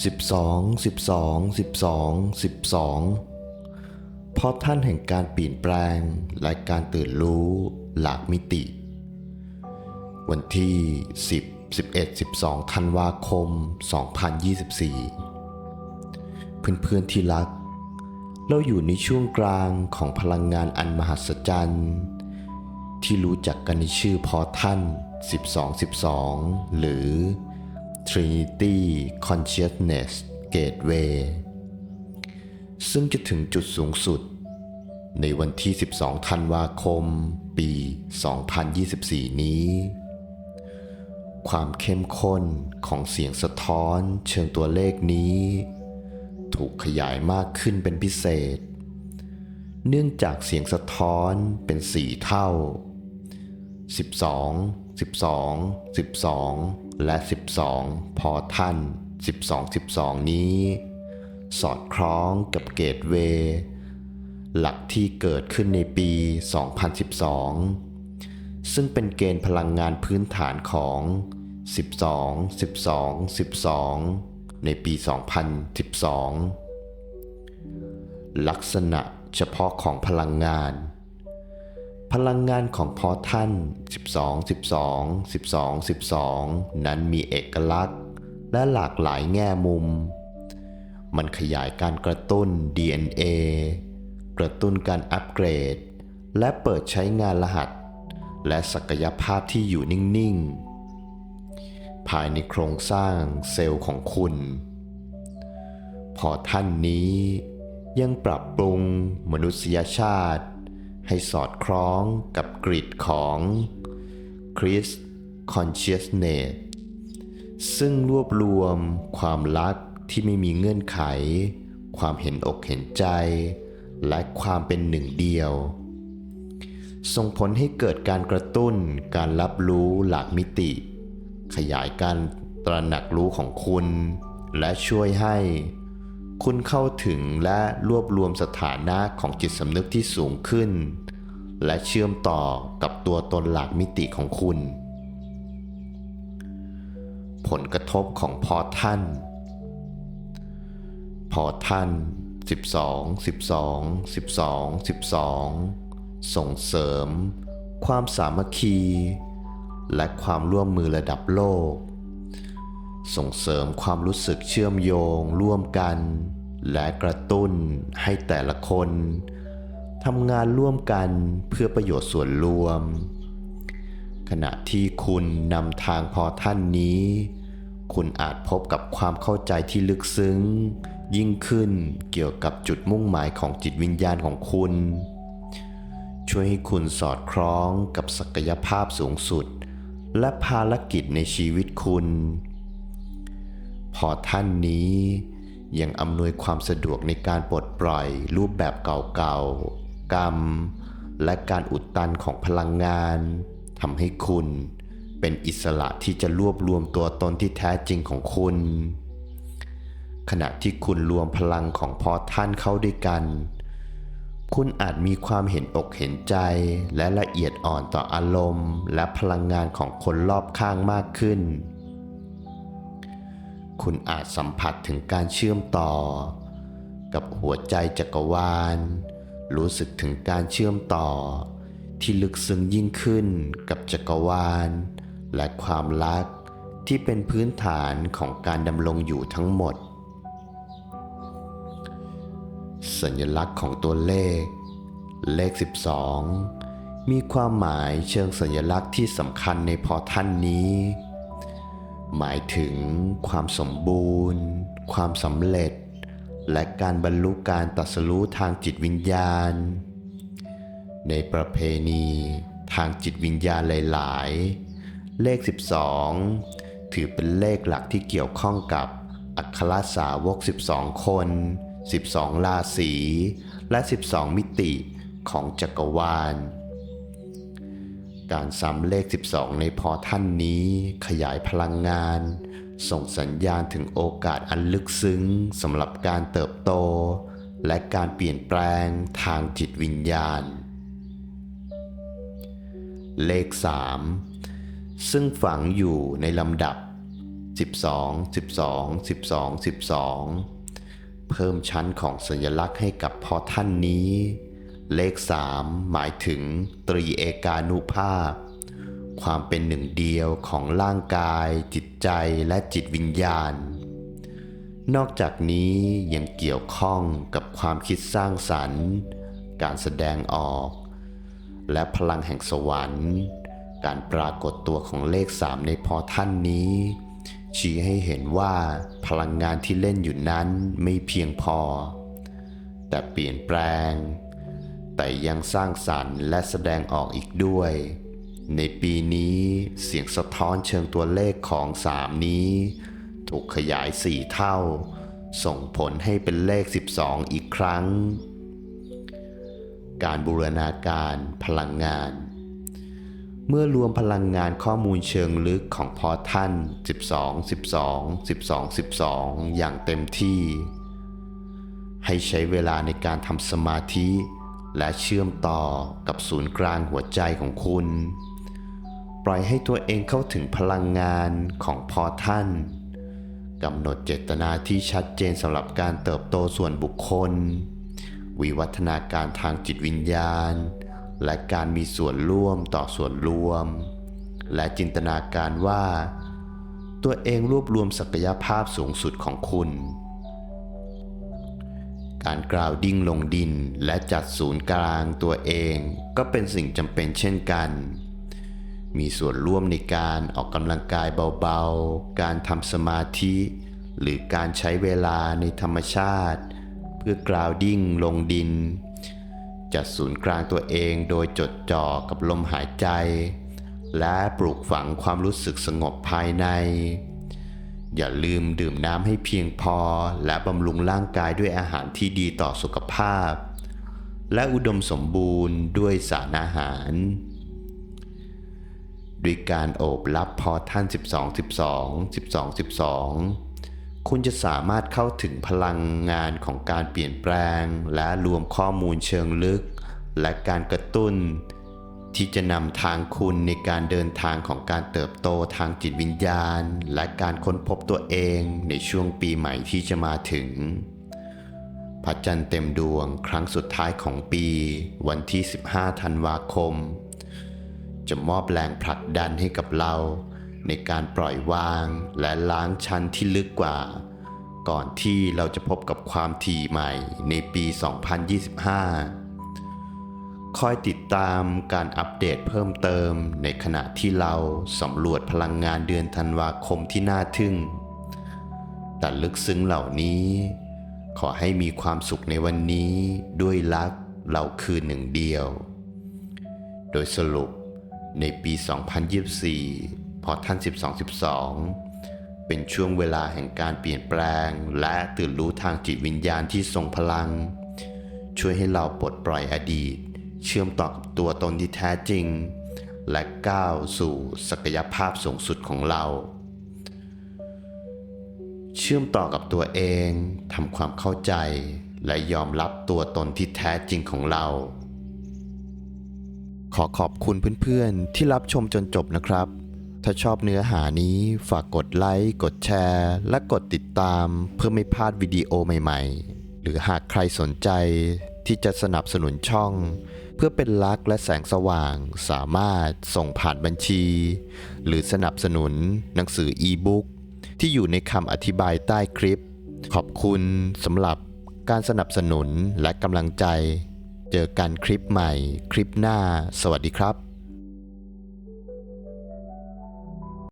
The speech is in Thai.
12 12 12 12 เพราะท่านแห่งการเปลี่ยนแปลงและการตื่นรู้หลากมิติ วันที่ 10 11 12 ธันวาคม 2024 เพื่อนๆที่รัก เราอยู่ในช่วงกลางของพลังงานอันมหัศจรรย์ที่รู้จักกันในชื่อพอท่าน 1212 หรือ Trinity Consciousness Gateway ซึ่งจะถึงจุดสูงสุด ในวันที่ 12 ธันวาคม ปี 2024 นี้ ความเข้มข้นของเสียงสะท้อนเชิงตัวเลขนี้ ถูกขยายมากขึ้นเป็นพิเศษ เนื่องจากเสียงสะท้อนเป็นสี่เท่า 12 12 12 และ 12 พอท่าน 12 12 นี้ สอดคล้องกับเกตเว หลักที่เกิดขึ้นในปี 2012 ซึ่งเป็นเกณฑ์พลังงานพื้นฐานของ 12 12 12 ในปี 2012 ลักษณะเฉพาะของพลังงาน พลังงานของพอท่าน 12 12 12 12 นั้นมีเอกลักษณ์ และหลากหลายแง่มุม มันขยายการกระตุ้น DNA กระตุ้นการอัปเกรด และเปิดใช้งานรหัส และศักยภาพที่อยู่นิ่ง ๆ ภายในโครงสร้างเซลล์ของคุณ พอท่านนี้ยังปรับปรุงมนุษยชาติ ให้สอดคล้องกับกริดของ Chris Consciousness ซึ่งรวบรวมความรักที่ไม่มีเงื่อนไข ความเห็นอกเห็นใจ และความเป็นหนึ่งเดียว ส่งผลให้เกิดการกระตุ้นการรับรู้หลากมิติ ขยายการตระหนักรู้ของคุณ และช่วยให้ คุณเข้าถึงและรวบรวมสถานะของจิตสำนึกที่สูงขึ้น และเชื่อมต่อกับตัวตนหลากมิติของคุณ ผลกระทบของพอท่าน พอท่าน 12 12 12 12 ส่งเสริม ความสามัคคี และความร่วมมือระดับโลก ส่งเสริมความรู้สึกเชื่อมโยงร่วมกัน และกระตุ้นให้แต่ละคนทำงานร่วมกันเพื่อประโยชน์ส่วนรวม ขณะที่คุณนำทางพอท่านนี้ คุณอาจพบกับความเข้าใจที่ลึกซึ้ง ยิ่งขึ้นเกี่ยวกับจุดมุ่งหมายของจิตวิญญาณของคุณ ช่วยให้คุณสอดคล้องกับศักยภาพสูงสุด และภารกิจในชีวิตคุณ พอท่านนี้ยังอำนวยความสะดวกในการปลดปล่อยรูปแบบเก่าๆ กรรม และการอุดตันของพลังงานทำให้คุณเป็นอิสระที่จะรวบรวมตัวตนที่แท้จริงของคุณ ขณะที่คุณรวมพลังของพอท่านเข้าด้วยกัน คุณอาจมีความเห็นอกเห็นใจและละเอียดอ่อนต่ออารมณ์ และพลังงานของคนรอบข้างมากขึ้น คุณอาจสัมผัสถึงการเชื่อมต่อ กับหัวใจจักรวาล รู้สึกถึงการเชื่อมต่อ ที่ลึกซึ้งยิ่งขึ้นกับจักรวาล และความรักที่เป็นพื้นฐานของการดำรงอยู่ทั้งหมด สัญลักษณ์ของตัวเลข เลข 12 มีความหมายเชิงสัญลักษณ์ที่สำคัญในพอท่านนี้ หมายถึงความสมบูรณ์ ความสำเร็จ และการบรรลุการตรัสรู้ทางจิตวิญญาณ ในประเพณีทางจิตวิญญาณหลาย ๆ เลข 12 ถือเป็นเลขหลักที่เกี่ยวข้องกับอัครสาวก 12 คน 12 ราศี และ 12 มิติของจักรวาล การซ้ำเลข 12 ในพอท่านนี้ขยายพลังงาน ส่งสัญญาณถึงโอกาสอันลึกซึ้งสำหรับการเติบโต และการเปลี่ยนแปลงทางจิตวิญญาณ เลข 3 ซึ่งฝังอยู่ในลำดับ 12 12 12 12 เพิ่มชั้นของสัญลักษณ์ให้กับพอท่านนี้ เลข 3 หมายถึงตรีเอกานุภาพ ความเป็นหนึ่งเดียวของร่างกาย จิตใจและจิตวิญญาณ นอกจากนี้ยังเกี่ยวข้องกับความคิดสร้างสรรค์ การแสดงออก และพลังแห่งสวรรค์ การปรากฏตัวของเลขสามในพอท่านนี้ ชี้ให้เห็นว่าพลังงานที่เล่นอยู่นั้นไม่เพียงพอ แต่เปลี่ยนแปลง แต่ยังสร้างสรรค์และแสดงออกอีกด้วย ในปีนี้เสียงสะท้อนเชิงตัวเลขของสามนี้ ถูกขยายสี่เท่า ส่งผลให้เป็นเลข 12 อีกครั้ง การบูรณาการพลังงาน เมื่อรวมพลังงานข้อมูลเชิงลึกของพอท่าน 12 12 12 12 อย่างเต็มที่ให้ใช้เวลาในการทำสมาธิ และเชื่อมต่อกับศูนย์กลางหัวใจของคุณ ปล่อยให้ตัวเองเข้าถึงพลังงานของพอท่านกำหนดเจตนาที่ชัดเจนสำหรับการเติบโตส่วนบุคคล วิวัฒนาการทางจิตวิญญาณ และการมีส่วนร่วมต่อส่วนรวม และจินตนาการว่า ตัวเองรวบรวมศักยภาพสูงสุดของคุณ การกราวดิ้งลงดินและจัดศูนย์กลางตัวเอง ก็เป็นสิ่งจำเป็นเช่นกัน มีส่วนร่วมในการออกกำลังกายเบาๆ การทำสมาธิ หรือการใช้เวลาในธรรมชาติ เพื่อกราวดิ้งลงดิน จัดศูนย์กลางตัวเองโดยจดจ่อกับลมหายใจ และปลูกฝังความรู้สึกสงบภายใน อย่าลืมดื่มน้ำให้เพียงพอ และบำรุงร่างกายด้วยอาหารที่ดีต่อสุขภาพ และอุดมสมบูรณ์ด้วยสารอาหารด้วยการโอบรับพอท่าน 12 12 12 12 คุณจะสามารถเข้าถึงพลังงานของการเปลี่ยนแปลง และรวมข้อมูลเชิงลึก และการกระตุ้น ที่จะนำทางคุณในการเดินทางของการเติบโตทางจิตวิญญาณ และการค้นพบตัวเองในช่วงปีใหม่ที่จะมาถึง พระจันทร์เต็มดวงครั้งสุดท้ายของปี วันที่ 15 ธันวาคม จะมอบแรงผลักดันให้กับเรา ในการปล่อยวางและล้างชั้นที่ลึกกว่า ก่อนที่เราจะพบกับความถี่ใหม่ในปี 2025 คอยติดตามการอัปเดตเพิ่มเติมในขณะที่เราสำรวจพลังงานเดือนธันวาคมที่น่าทึ่ง แต่ลึกซึ้งเหล่านี้ ขอให้มีความสุขในวันนี้ด้วยรักเราคือหนึ่งเดียว โดยสรุปในปี 2024 พอท่าน 1212 เป็นช่วงเวลาแห่งการเปลี่ยนแปลง และตื่นรู้ทางจิตวิญญาณที่ทรงพลัง ช่วยให้เราปลดปล่อยอดีต เชื่อมต่อกับตัวตนที่แท้จริง และก้าวสู่ศักยภาพสูงสุดของเรา เชื่อมต่อกับตัวเองทำความเข้าใจและยอมรับตัวตนที่แท้จริงของเรา ขอขอบคุณเพื่อนๆ ที่รับชมจนจบนะครับ ถ้าชอบเนื้อหานี้ฝากกดไลค์ กดแชร์ และกดติดตามเพื่อไม่พลาดวิดีโอใหม่ๆ หรือหากใครสนใจ ที่จะสนับสนุนช่อง เพื่อเป็นลักและแสงสว่างสามารถส่งผ่านบัญชี หรือสนับสนุนหนังสืออีบุ๊กที่อยู่ในคำอธิบายใต้คลิป ขอบคุณสำหรับการสนับสนุนและกำลังใจ เจอกันคลิปใหม่ คลิปหน้า สวัสดีครับ